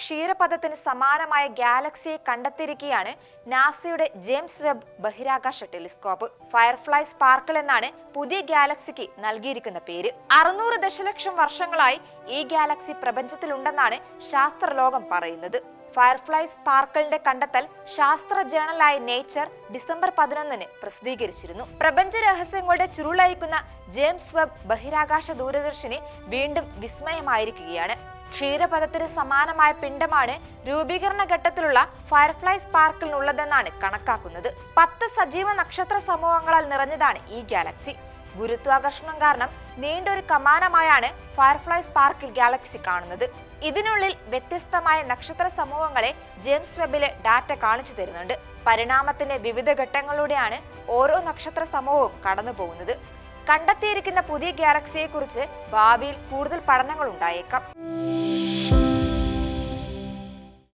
ക്ഷീരപഥത്തിന് സമാനമായ ഗാലക്സിയെ കണ്ടെത്തിയിരിക്കുകയാണ് നാസയുടെ ജെയിംസ് വെബ് ബഹിരാകാശ ടെലിസ്കോപ്പ്. ഫയർഫ്ലൈ സ്പാർക്കിൾ എന്നാണ് പുതിയ ഗാലക്സിക്ക് നൽകിയിരിക്കുന്ന പേര്. അറുന്നൂറ് ദശലക്ഷം വർഷങ്ങളായി ഈ ഗാലക്സി പ്രപഞ്ചത്തിലുണ്ടെന്നാണ് ശാസ്ത്രലോകം പറയുന്നത്. ഫയർഫ്ലൈ സ്പാർക്കിളിന്റെ കണ്ടെത്തൽ ശാസ്ത്ര ജേണലായ നേച്ചർ ഡിസംബർ പതിനൊന്നിന് പ്രസിദ്ധീകരിച്ചിരുന്നു. പ്രപഞ്ച രഹസ്യങ്ങളുടെ ചുരുളയക്കുന്ന ജെയിംസ് വെബ് ബഹിരാകാശ ദൂരദർശിനി വീണ്ടും വിസ്മയമായിരിക്കുകയാണ്. ക്ഷീരപഥത്തിന് സമാനമായ പിണ്ഡമാണ് രൂപീകരണ ഘട്ടത്തിലുള്ള ഫയർഫ്ലൈ സ്പാർക്കിനുള്ളതെന്നാണ് കണക്കാക്കുന്നത്. പത്ത് സജീവ നക്ഷത്ര സമൂഹങ്ങളാൽ നിറഞ്ഞതാണ് ഈ ഗാലക്സി. ഗുരുത്വാകർഷണം കാരണം നീണ്ടൊരു കമാനമായാണ് ഫയർഫ്ലൈ സ്പാർക്കിൽ ഗാലക്സി കാണുന്നത്. ഇതിനുള്ളിൽ വ്യത്യസ്തമായ നക്ഷത്ര സമൂഹങ്ങളെ ജെയിംസ് വെബിലെ ഡാറ്റ കാണിച്ചു തരുന്നുണ്ട്. പരിണാമത്തിന്റെ വിവിധ ഘട്ടങ്ങളിലൂടെയാണ് ഓരോ നക്ഷത്ര സമൂഹവും കടന്നു പോകുന്നത് കണ്ടെത്തിയിരിക്കുന്ന പുതിയ ഗാലക്സിയെക്കുറിച്ച് ഭാവിയിൽ കൂടുതൽ പഠനങ്ങൾ ഉണ്ടായേക്കാം